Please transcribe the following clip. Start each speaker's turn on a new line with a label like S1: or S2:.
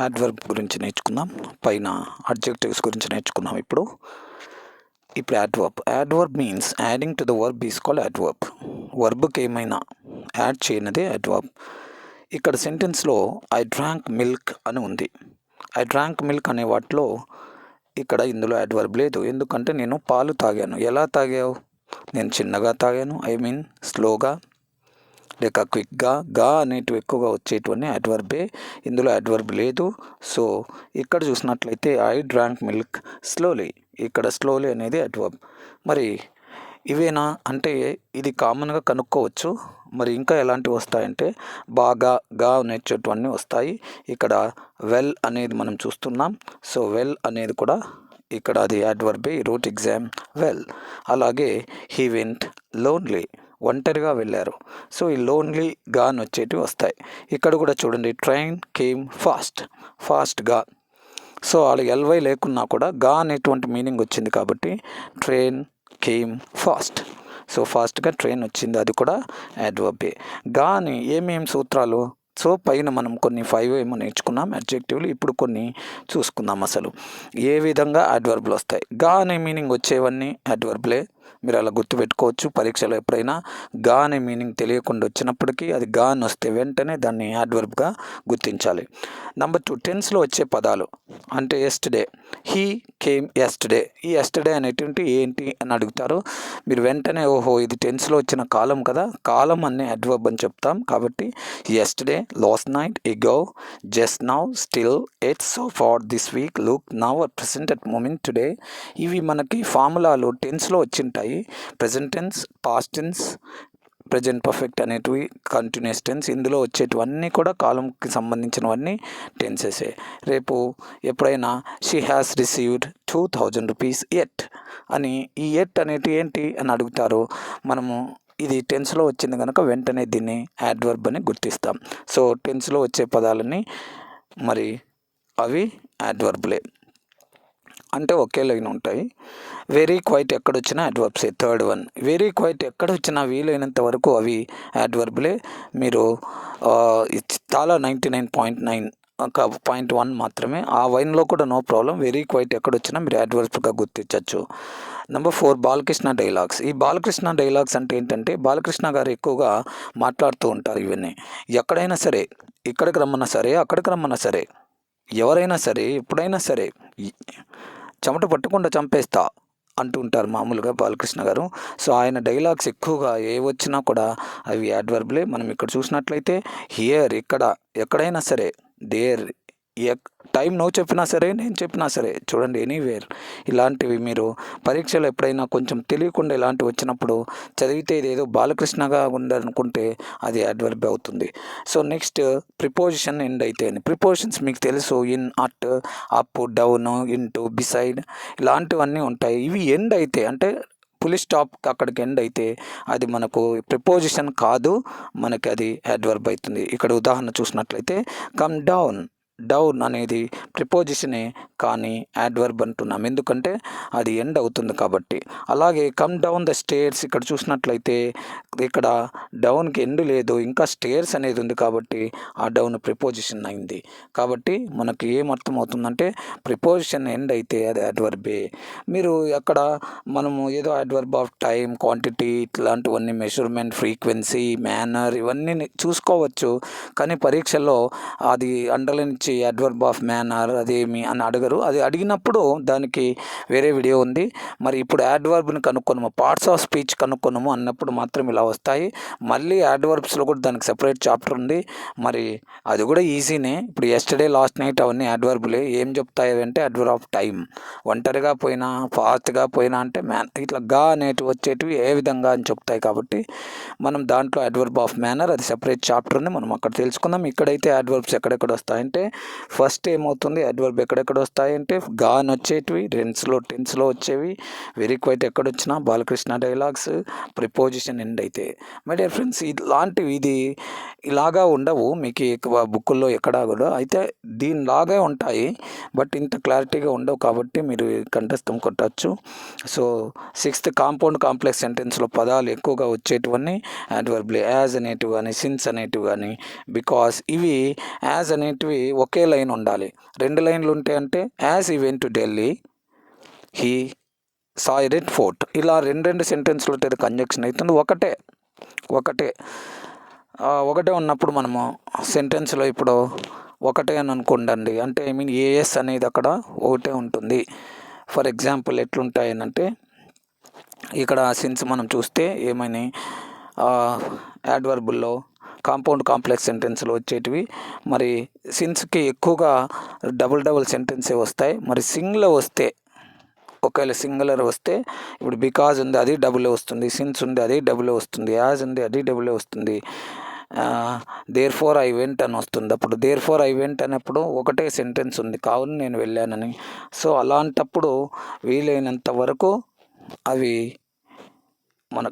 S1: Adverb గురించి నేర్చుకుందాం. పైన అడ్జెక్టివ్స్ గురించి నేర్చుకున్నాం ఇప్పుడు. ఇప్పుడు adverb adverb means adding to the verb is call adverb వర్బ్కి ఏమైనా యాడ్ చేయనిదే యాడ్వర్బ్ ఇక్కడ సెంటెన్స్లో ఐ డ్రాంక్ మిల్క్ అని ఉంది. ఐ డ్రాంక్ మిల్క్ అనే వాటిలో ఇక్కడ ఇందులో యాడ్వర్బ్ లేదు. ఎందుకంటే నేను పాలు తాగాను. ఎలా తాగావు? నేను చిన్నగా తాగాను. ఐ మీన్ స్లోగా లేక క్విక్గా గా అనేటివి ఎక్కువగా వచ్చేటివన్నీ అడ్వర్బే. ఇందులో అడ్వర్బ్ లేదు. సో ఇక్కడ చూసినట్లయితే ఐ డ్రాంక్ మిల్క్ స్లోలీ. ఇక్కడ స్లోలీ అనేది అడ్వర్బ్. మరి ఇవేనా? అంటే ఇది కామన్గా కనుక్కోవచ్చు. మరి ఇంకా ఎలాంటివి వస్తాయంటే బాగా గా అనేటటువంటి వస్తాయి. ఇక్కడ వెల్ అనేది మనం చూస్తున్నాం. సో వెల్ అనేది కూడా ఇక్కడ అది యాడ్వర్బే రూట్ ఎగ్జామ్ వెల్. అలాగే హీ వెంట్ లోన్లీ ఒంటరిగా వెళ్ళారు. సో ఈ లోన్లీ గాన్ వచ్చేటివి వస్తాయి. ఇక్కడ కూడా చూడండి ట్రైన్ కేమ్ ఫాస్ట్ ఫాస్ట్గా సో వాళ్ళు ఎల్వై లేకున్నా కూడా గా అనేటువంటి మీనింగ్ వచ్చింది కాబట్టి ట్రైన్ కేమ్ ఫాస్ట్ సో ఫాస్ట్గా ట్రైన్ వచ్చింది. అది కూడా యాడ్వర్బే గాని ఏమేమి సూత్రాలు? సో పైన మనం కొన్ని ఫైవ్ ఏమో నేర్చుకున్నాం. అడ్జెక్టివ్లు ఇప్పుడు కొన్ని చూసుకుందాం అసలు. ఏ విధంగా అడ్వర్బ్లు వస్తాయి? గా అనే మీనింగ్ వచ్చేవన్నీ అడ్వర్బ్లే మీరు అలా గుర్తుపెట్టుకోవచ్చు పరీక్షలో ఎప్పుడైనా గా అనే మీనింగ్ తెలియకుండా వచ్చినప్పటికీ అది గా అని వస్తే వెంటనే దాన్ని యాడ్వర్బ్గా గుర్తించాలి. నెంబర్ టూ టెన్స్లో వచ్చే పదాలు అంటే ఎస్టర్డే హీ కేమ్ ఎస్టర్డే ఈ ఎస్టర్డే అనేటువంటి ఏంటి అని అడుగుతారు. మీరు వెంటనే ఓహో ఇది టెన్స్లో వచ్చిన కాలం కదా కాలం అనే అడ్వర్బ్ అని చెప్తాం కాబట్టి yesterday last night ago just now still yet so far this week look now present at moment today ఇవి మనకి ఫార్ములాలు టెన్స్లో వచ్చింటాయి. Present tense past tense present perfect అనేటివి కంటిన్యూస్ టెన్స్ ఇందులో వచ్చేటివన్నీ కూడా కాలంకి సంబంధించినవన్నీ టెన్సెసే రేపు ఎప్పుడైనా she has received two thousand rupees at అని ఈ ఎట్ అనేటి ఏంటి అని అడుగుతారు. మనము ఇది టెన్స్లో వచ్చింది కనుక వెంటనే దీన్ని యాడ్వర్బ్ అని గుర్తిస్తాం. సో టెన్స్లో వచ్చే పదాలని మరి అవి యాడ్వర్బ్లే అంటే ఒకే లైన్ ఉంటాయి. Very quite ఎక్కడొచ్చినా adverbs third one very quite ఎక్కడొచ్చినా వీలైనంత వరకు అవి అడ్వర్బ్లే మీరు చాలా నైంటీ నైన్ పాయింట్ నైన్ ఒక పాయింట్ వన్ మాత్రమే. ఆ వైన్లో కూడా నో ప్రాబ్లం వెరీ క్వైట్ ఎక్కడొచ్చినా మీరు అడ్వర్బ్గా గుర్తించవచ్చు నెంబర్ ఫోర్ బాలకృష్ణ డైలాగ్స్ ఈ బాలకృష్ణ డైలాగ్స్ అంటే ఏంటంటే బాలకృష్ణ గారు ఎక్కువగా మాట్లాడుతూ ఉంటారు ఇవన్నీ. ఎక్కడైనా సరే ఇక్కడికి రమ్మన్నా సరే అక్కడికి రమ్మన్నా సరే ఎవరైనా సరే ఎప్పుడైనా సరే చెమట పట్టకుండా చంపేస్తా అంటూ ఉంటారు మామూలుగా బాలకృష్ణ గారు. సో ఆయన డైలాగ్స్ ఎక్కువగా ఏ వచ్చినా కూడా అవి యాడ్వర్బ్లే మనం ఇక్కడ చూసినట్లయితే హియర్ ఇక్కడ ఎక్కడైనా సరే దేర్ టైం నువ్వు చెప్పినా సరే నేను చెప్పినా సరే చూడండి ఎనీవేర్ ఇలాంటివి మీరు పరీక్షలు ఎప్పుడైనా కొంచెం తెలియకుండా ఇలాంటివి వచ్చినప్పుడు చదివితే ఇదేదో బాలకృష్ణగా ఉందనుకుంటే అది అడ్వర్బ్ అవుతుంది. సో నెక్స్ట్ ప్రిపోజిషన్ ఎండ్ అయితే ప్రిపోజిషన్స్ మీకు తెలుసు in at up down in to beside ఇలాంటివన్నీ ఉంటాయి. ఇవి ఎండ్ అయితే అంటే ఫుల్ స్టాప్ అక్కడికి ఎండ్ అయితే అది మనకు ప్రిపోజిషన్ కాదు మనకి అది అడ్వర్బ్ అవుతుంది. ఇక్కడ ఉదాహరణ చూసినట్లయితే కమ్ డౌన్ డౌన్ అనేది ప్రిపోజిషనే కానీ యాడ్వర్బ్ అంటున్నాం. ఎందుకంటే అది ఎండ్ అవుతుంది కాబట్టి. అలాగే కమ్ డౌన్ ద స్టేర్స్ ఇక్కడ చూసినట్లయితే ఇక్కడ డౌన్కి ఎండ్ లేదు. ఇంకా స్టేర్స్ అనేది ఉంది కాబట్టి ఆ డౌన్ ప్రిపోజిషన్ అయింది. కాబట్టి మనకి ఏం అవుతుందంటే ప్రిపోజిషన్ ఎండ్ అయితే అది యాడ్వర్బే మీరు అక్కడ మనము ఏదో యాడ్వర్బ్ ఆఫ్ టైం క్వాంటిటీ ఇట్లాంటివన్నీ మెజర్మెంట్ ఫ్రీక్వెన్సీ మేనర్ ఇవన్నీ చూసుకోవచ్చు. కానీ పరీక్షల్లో అది అండర్లైన్ వచ్చి అడ్వర్బ్ ఆఫ్ మేనర్ అదేమి అని అడగరు. అది అడిగినప్పుడు దానికి వేరే వీడియో ఉంది. మరి ఇప్పుడు యాడ్వర్బ్ని కనుక్కొనము పార్ట్స్ ఆఫ్ స్పీచ్ కనుక్కొనము అన్నప్పుడు మాత్రం ఇలా వస్తాయి. మళ్ళీ యాడ్వర్బ్స్లో కూడా దానికి సెపరేట్ చాప్టర్ ఉంది. మరి అది కూడా ఈజీనే ఇప్పుడు ఎస్టర్డే లాస్ట్ నైట్ అవన్నీ యాడ్వర్బులే ఏం చెప్తాయి అంటే అడ్వర్బ్ ఆఫ్ టైం ఒంటరిగా పోయినా ఫాస్ట్గా పోయినా అంటే మ్యాన్ ఇట్లా గా అనేటివి వచ్చేటివి ఏ విధంగా అని చెప్తాయి కాబట్టి మనం దాంట్లో అడ్వర్బ్ ఆఫ్ మేనర్ అది సెపరేట్ చాప్టర్ ఉంది. మనం అక్కడ తెలుసుకుందాం. ఇక్కడైతే అడ్వర్బ్స్ ఎక్కడెక్కడ వస్తాయంటే ఫస్ట్ ఏమవుతుంది అడ్వర్బ్ ఎక్కడెక్కడ వస్తాయంటే గాన్ వచ్చేటివి టెన్స్లో టెన్స్లో వచ్చేవి వెరీ క్వైట్ ఎక్కడొచ్చినా బాలకృష్ణ డైలాగ్స్ ప్రిపోజిషన్ ఎండ్ అయితే. మై డియర్ ఫ్రెండ్స్ ఇలాంటివి ఇది ఇలాగా ఉండవు మీకు ఎక్కువ బుక్కుల్లో ఎక్కడా కూడా. అయితే దీనిలాగే ఉంటాయి బట్ ఇంత క్లారిటీగా ఉండవు కాబట్టి మీరు కంఠస్థం కొట్టచ్చు. సో సిక్స్త్ కాంపౌండ్ కాంప్లెక్స్ సెంటెన్స్లో పదాలు ఎక్కువగా వచ్చేటివన్నీ యాడ్వర్బ్లీ యాజ్ అనేటివి కానీ సిన్స్ అనేటివి కానీ బికాస్ ఇవి యాజ్ అనేటివి ఒకే లైన్ ఉండాలి. రెండు లైన్లు ఉంటే అంటే యాజ్ ఈ when to Delhi he saw red fort ఇలా రెండు రెండు సెంటెన్స్లు ఉంటే కంజక్షన్ అవుతుంది. ఒకటే ఒకటే. ఒకటే ఉన్నప్పుడు మనము సెంటెన్స్లో ఇప్పుడు ఒకటే అని అనుకోండి అంటే ఐ మీన్ ఏఎస్ అనేది అక్కడ ఒకటే ఉంటుంది. ఫర్ ఎగ్జాంపుల్ ఎట్లుంటాయనంటే ఇక్కడ సిన్స్ మనం చూస్తే ఏమని యాడ్వర్బుల్లో కాంపౌండ్ కాంప్లెక్స్ సెంటెన్స్లు వచ్చేటివి. మరి సిన్స్కి ఎక్కువగా డబుల్ డబుల్ సెంటెన్సే వస్తాయి. మరి సింగ్లో వస్తే ఒకవేళ సింగులర్ వస్తే ఇప్పుడు బికాజ్ ఉంది అది డబుల్ వస్తుంది సిన్స్ ఉంది అది డబుల్ వస్తుంది యాజ్ ఉంది అది డబుల్ వస్తుంది. దేర్ ఫోర్ ఐ వెంట్ అని వస్తుంది. అప్పుడు దేర్ ఫోర్ ఐ వెంట్ అనేప్పుడు ఒకటే సెంటెన్స్ ఉంది. కావున నేను వెళ్ళానని. సో అలాంటప్పుడు వీలైనంత వరకు అవి మన